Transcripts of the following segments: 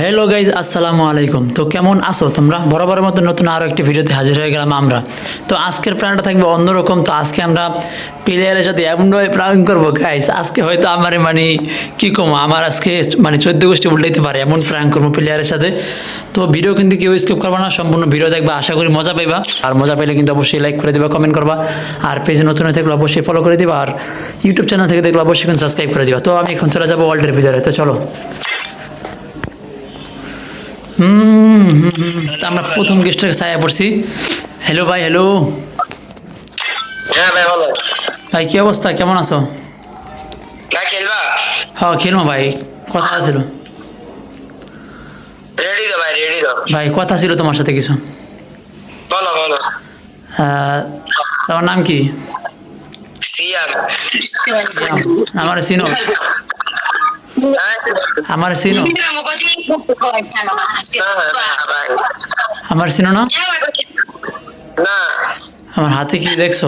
Hello guys, আসসালামু আলাইকুম। তো কেমন আছো তোমরা? বরাবরের মতো নতুন আরও একটি ভিডিওতে হাজির হয়ে গেলাম আমরা। তো আজকের প্ল্যানটা থাকবে অন্যরকম। তো আজকে আমরা প্লেয়ারের সাথে এমনভাবে প্ল্যান করব, গাইজ। আজকে হয়তো আমার মানে কী কম? আমার আজকে মানে চোদ্দ গোষ্ঠী উল্টাইতে পারে। এমন প্ল্যান করব প্লেয়ারের সাথে। তো ভিডিও কিন্তু কেউ স্কিপ করবা না, সম্পূর্ণ ভিডিও দেখবা, আশা করি মজা পাইবা। আর মজা পেলে কিন্তু অবশ্যই লাইক করে দিবা কমেন্ট করবা। আর পেজে নতুন হয়ে থাকলে অবশ্যই ফলো করে দিবা। আর ইউটিউব চ্যানেল থেকে দেখলে অবশ্যই কিন্তু সাবস্ক্রাইব করে দিবা। তো আমি এখন চলে যাব ওয়ার্ল্ডের ভিতরে। তো চলো। হুম আমরা প্রথম গেস্টের ছায়া পড়ছি। হ্যালো ভাই হ্যালো হ্যাঁ ভাই কি অবস্থা? কেমন আছো? হ্যাঁ খেলব ভাই। কথা ছিল। ভাই কথা ছিল তোমার সাথে কিছু। বলো বলো। তোমার নাম কি? আমার সিনো? আমার সিনো। না, না, ভাই আমার সিনো না? আমার হাতে কি দেখছ?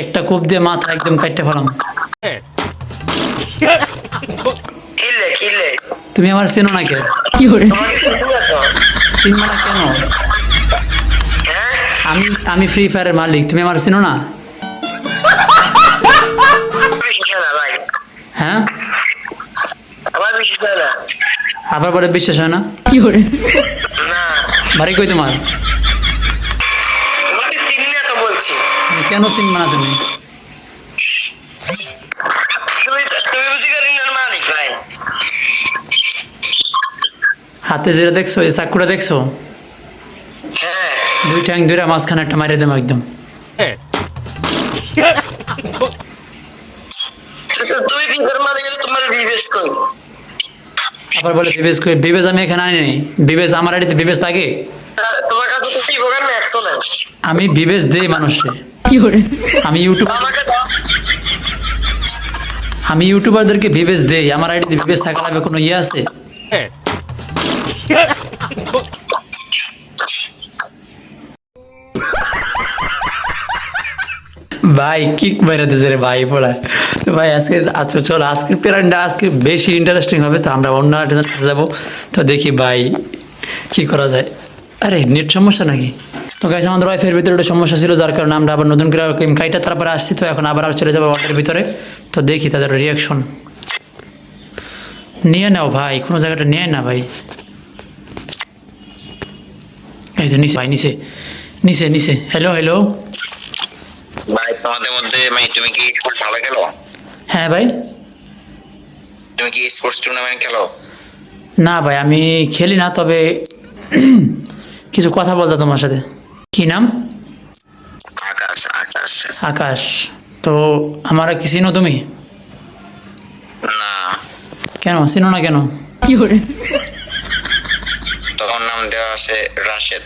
একটা কূপ দিয়ে মাথা একদম কাটতে কিনলে তুমি আমার সিনো না কে? কি তো না কেন? আমি আমি ফ্রি ফায়ারের মালিক তুমি আমার চিনো না? হ্যাঁ? হয় আবার পরে বিশ্বাস হয় না? না। বাড়ি কই তোমার? কেন চিনবে না তুমি? করি হাতে যেটা দেখছ এই চাকুটা দেখছ? হ্যাঁ। দুই ঠ্যাং দুইটা মাঝখানে একটা মারিয়ে দেবো একদম। তো তুমি বিবের মারে গেলে তোমার বিবেচ কই? আবার বলে কই? আমি এখানে আনি নাই। বিবেশ আমার আড়িতে থাকে? তোমার কাছে তো বিভোগার ম্যাক্সও নাই আমি দেই মানুষকে। আমি ইউটিউব আমাকে দাও। আমি ইউটিউবারদেরকে দেই। আমার আইডিতে বিবেশ থাকা লাগবে কোনো ইয়ে আছে? ভাই কিক মেরে দিয়েছে রে ভাই পড়া তো ভাই, আজকে আচ্ছা চলো আজকের প্যারানটা আজকে বেশি ইন্টারেস্টিং হবে, তো আমরা অন্য একটা যাব। তো দেখি ভাই, কি করা যায়। আরে, নেট সমস্যা নাকি? তো গাইস আমাদের ওয়াইফের ভিতরে একটা সমস্যা ছিল, যার কারণে আমরা আবার নতুন করে কাইটা তারপরে আসছি, তো এখন আবার চলে যাব ওয়ার্ল্ডের ভিতরে। তো দেখি তাদের রিয়াকশন নিয়ে নাও ভাই, কোনো জায়গাটা নিয়ে না ভাই। এই তো নিচে, ভাই, নিচে নিচে নিচে। হ্যালো হ্যালো ভাই, তোমাদের মধ্যে মানে তুমি কি ভালো খেলো? হ্যাঁ ভাই। তুমি কি স্পোর্টস টুর্নামেন্ট খেলো? না ভাই আমি খেলি না তবে কিছু কথা বলতো তোমার সাথে। কি নাম? আকাশ আকাশ। আকাশ। তো আমার কি চিনো তুমি? না। কেন? চিনো না কেন? কি করে? তোমার নাম দেওয়া আছে রাশেদ।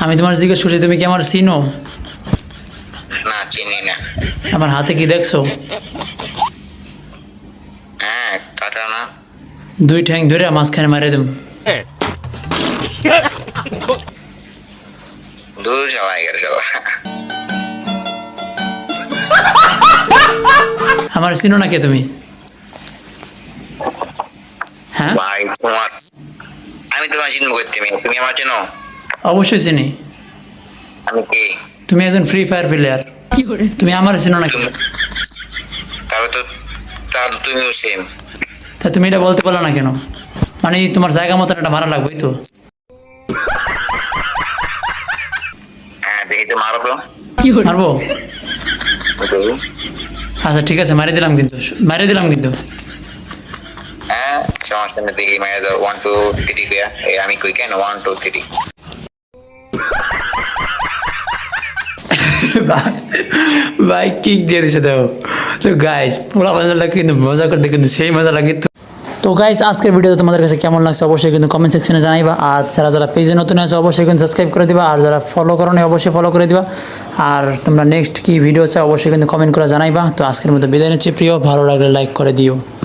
আমি তোমার জিজ্ঞেস করছি তুমি কি আমার চিনো? না চিনি না। আমার হাতে কি দেখছ হ্যাঁ কাটা না দুই ঠ্যাং ধরে মাঝখানে মারে দেব। দূর আমার চিনো না কে তুমি? হ্যাঁ? ভাই তোমার আমি তোমার চিনবো করতে তুমি? আমার চেনো? অবশ্যই চিনি। আমি কি? তুমি একজন ফ্রি ফায়ার প্লেয়ার তুমি আমার চিনো না কে? তুমি তাহলে তো তাহলে তুমিও সেম তা তুমি এটা বলতে পারল না কেন? মানে তোমার জায়গা মতন একটা মারা লাগবে তো। হ্যাঁ মারবো? আচ্ছা ঠিক আছে মারি দিলাম কিন্তু। মারি দিলাম কিন্তু। হ্যাঁ দেখি মারা দাও। ওয়ান টু থ্রি আমি কই? কেন? ওয়ান টু থ্রি ভাই কিক দিয়ে দিছে দেখো। তো গাইস পুরো মজা লাগে কিন্তু মজা করতে কিন্তু সেই মজা লাগে তো। তো গাইস আজকের ভিডিওতে তোমাদের কাছে কেমন লাগছে অবশ্যই কিন্তু কমেন্ট সেকশনে জানাইবা। আর যারা যারা পেজে নতুন আছে, অবশ্যই কিন্তু সাবস্ক্রাইব করে দিবা। আর যারা ফলো করো অবশ্যই ফলো করে দিবা। আর তোমরা নেক্সট কি ভিডিও চাও, অবশ্যই কিন্তু কমেন্ট করে জানাইবা। তো আজকের মতো বিদায় নিচ্ছি। প্রিয়, ভালো লাগলে লাইক করে দিও।